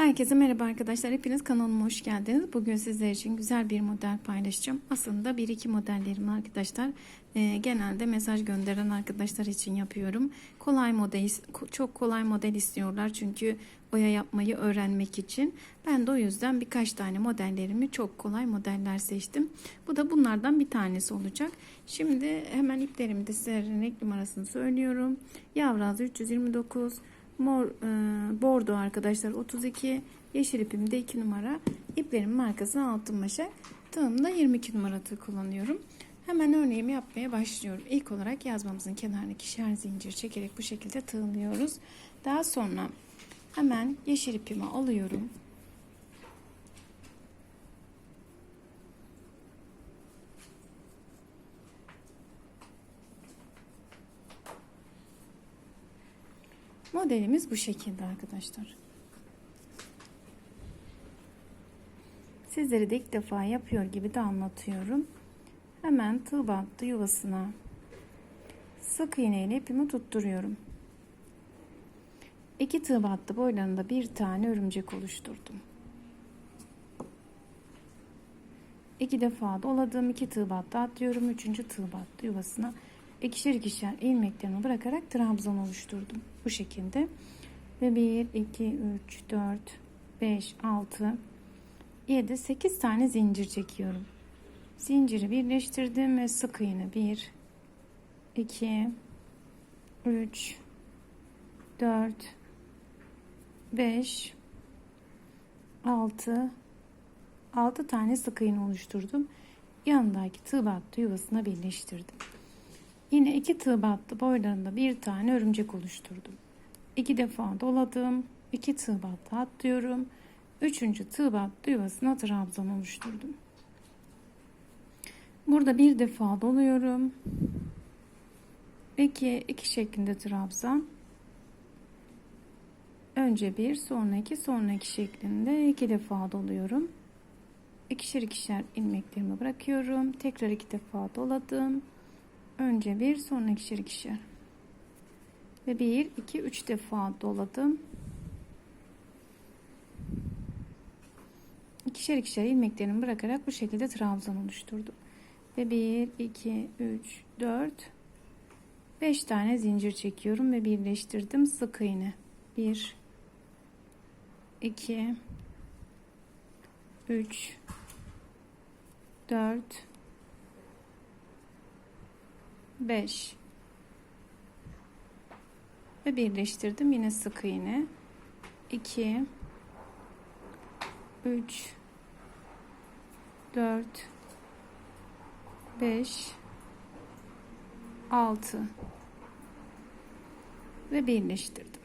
Herkese merhaba arkadaşlar. Hepiniz kanalıma hoş geldiniz. Bugün sizler için güzel bir model paylaşacağım. Aslında bir iki modellerim arkadaşlar. Ee, genelde mesaj gönderen arkadaşlar için yapıyorum. Kolay model, çok kolay model istiyorlar çünkü boya yapmayı öğrenmek için. Ben de o yüzden birkaç tane modellerimi çok kolay modeller seçtim. Bu da bunlardan bir tanesi olacak. Şimdi hemen iplerimi de size renk numarasını söylüyorum. Yavraz 329 Mor e, bordo arkadaşlar 32. Yeşil ipim de 2 numara. İplerimin markası altın başak. Tığımda 22 numara tığ kullanıyorum. Hemen örneğimi yapmaya başlıyorum. İlk olarak yazmamızın kenarına ikişer zincir çekerek bu şekilde tığlıyoruz. Daha sonra hemen yeşil ipimi alıyorum. Modelimiz bu şekilde arkadaşlar. Sizlere de ilk defa yapıyor gibi de anlatıyorum. Hemen tığ battı yuvasına sık iğne ile ipimi tutturuyorum. İki tığ battı boylarında bir tane örümcek oluşturdum. İki defa doladım. iki tığ battı atlıyorum. Üçüncü tığ battı yuvasına ikişer ikişer ilmeklerimi bırakarak trabzan oluşturdum. Bu şekilde. Ve 1, 2, 3, 4, 5, 6, 7, 8 tane zincir çekiyorum. Zinciri birleştirdim ve sık iğne 1, 2, 3, 4, 5, 6, 6 tane sık iğne oluşturdum. Yanındaki tığ battı yuvasına birleştirdim. Yine iki tığ battı boylarında bir tane örümcek oluşturdum. İki defa doladım. iki tığ battı atlıyorum. Üçüncü tığ battı yuvasına trabzan oluşturdum. Burada bir defa doluyorum. İki, iki şeklinde trabzan. Önce bir, sonra iki, sonra iki şeklinde iki defa doluyorum. İkişer ikişer ilmeklerimi bırakıyorum. Tekrar iki defa doladım. Önce bir sonra ikişer ikişer. Ve bir, iki, üç defa doladım. İkişer ikişer ilmeklerimi bırakarak bu şekilde trabzan oluşturdum. Ve bir, iki, üç, dört, beş tane zincir çekiyorum ve birleştirdim sık iğne. Bir, iki, üç, dört, 5 ve birleştirdim. Yine sık iğne 2 3 4 5 6 ve birleştirdim.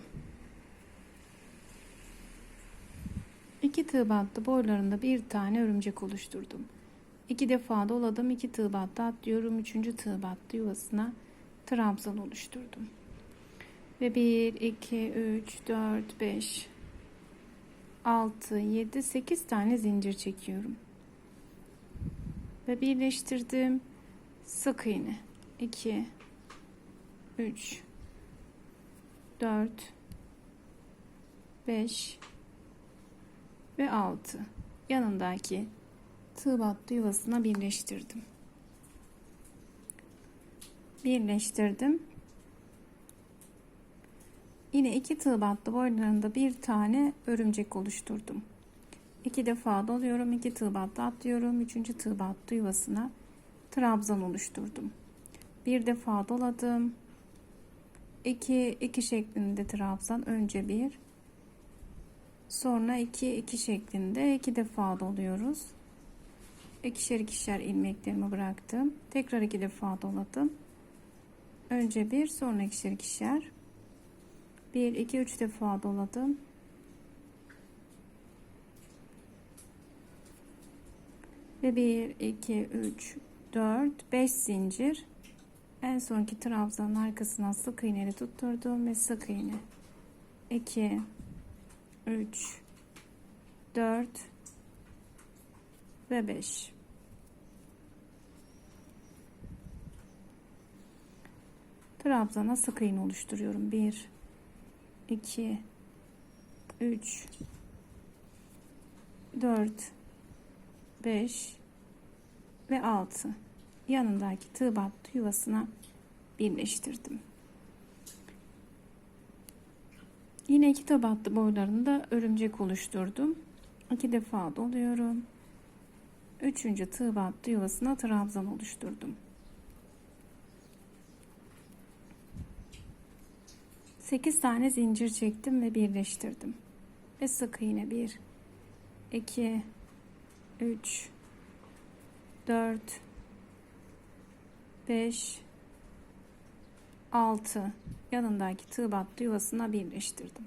İki tığ battı. Boylarında bir tane örümcek oluşturdum. İki defa doladım. iki tığ battı atlıyorum. Üçüncü tığ battı yuvasına trabzan oluşturdum. Ve 1, 2, 3, 4, 5, 6, 7, 8 tane zincir çekiyorum. Ve birleştirdim. Sık iğne. 2, 3, 4, 5 ve 6. Yanındaki tığ battı yuvasına birleştirdim. Birleştirdim. Yine iki tığ battı boylarında bir tane örümcek oluşturdum. İki defa doluyorum. iki tığ battı atlıyorum. Üçüncü tığ battı yuvasına trabzan oluşturdum. Bir defa doladım. İki, iki şeklinde trabzan. Önce bir. Sonra iki, iki şeklinde iki defa doluyoruz ikişer ikişer ilmeklerimi bıraktım. Tekrar iki defa doladım. Önce bir sonra ikişer ikişer. Bir, iki, üç defa doladım. Ve bir, iki, üç, dört, beş zincir. En sonki trabzanın arkasına sık iğneli tutturdum ve sık iğne. 2 3 4 ve 5 trabzana sık iğne oluşturuyorum. 1 2 3 4 5 ve 6 yanındaki tığ battı yuvasına birleştirdim. Yine iki tığ battı boylarında örümcek oluşturdum. İki defa doluyorum. Üçüncü tığ battı yuvasına trabzan oluşturdum. 8 tane zincir çektim ve birleştirdim. Ve sık iğne 1 2 3 4 5 6 yanındaki tığ battı yuvasına birleştirdim.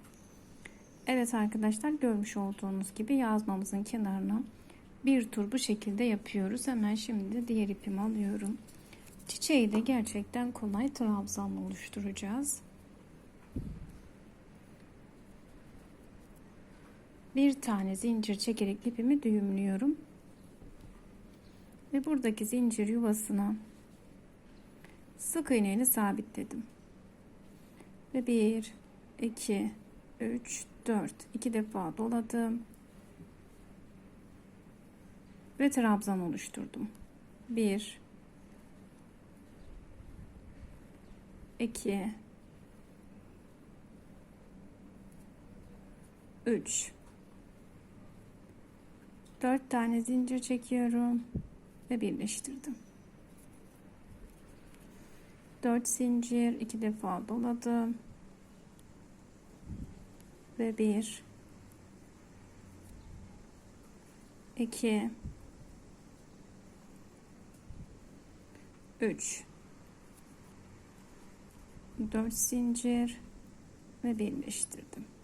Evet arkadaşlar görmüş olduğunuz gibi yazmamızın kenarına bir tur bu şekilde yapıyoruz. Hemen şimdi diğer ipimi alıyorum. Çiçeği de gerçekten kolay trabzanla oluşturacağız. Bir tane zincir çekerek ipimi düğümlüyorum. Ve buradaki zincir yuvasına sık iğneyle sabitledim. Ve 1 2 3 4 iki defa doladım. Ve trabzan oluşturdum. 1 2 3 4 tane zincir çekiyorum ve birleştirdim. 4 zincir iki defa doladım ve 1 2 3 4 zincir ve birleştirdim.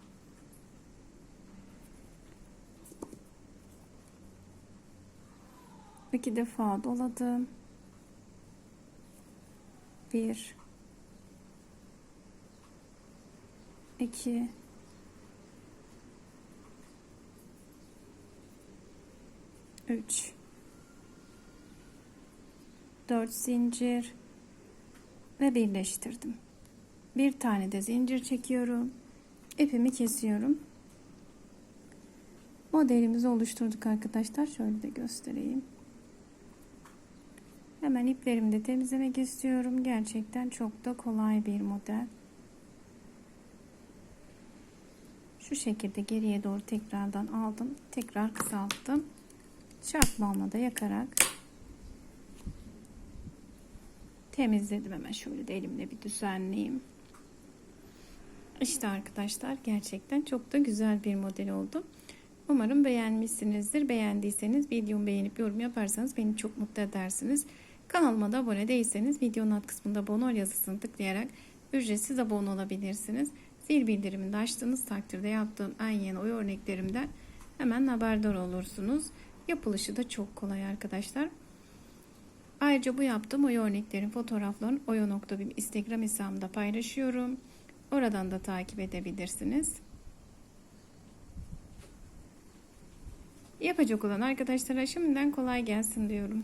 İki defa doladım. Bir, iki, üç, dört zincir ve birleştirdim. Bir tane de zincir çekiyorum. İpimi kesiyorum. Modelimizi oluşturduk arkadaşlar. Şöyle de göstereyim. Hemen iplerimi de temizlemek istiyorum. Gerçekten çok da kolay bir model. Şu şekilde geriye doğru tekrardan aldım. Tekrar kısalttım. Çarpmamla da yakarak temizledim. Hemen şöyle de elimle bir düzenleyeyim. İşte arkadaşlar gerçekten çok da güzel bir model oldu. Umarım beğenmişsinizdir. Beğendiyseniz videomu beğenip yorum yaparsanız beni çok mutlu edersiniz. Kanalıma da abone değilseniz videonun alt kısmında abone ol yazısını tıklayarak ücretsiz abone olabilirsiniz. Zil bildirimini de açtığınız takdirde yaptığım en yeni oy örneklerimden hemen haberdar olursunuz. Yapılışı da çok kolay arkadaşlar. Ayrıca bu yaptığım oy örneklerin fotoğraflarını oyo.bim instagram hesabımda paylaşıyorum. Oradan da takip edebilirsiniz. Yapacak olan arkadaşlara şimdiden kolay gelsin diyorum.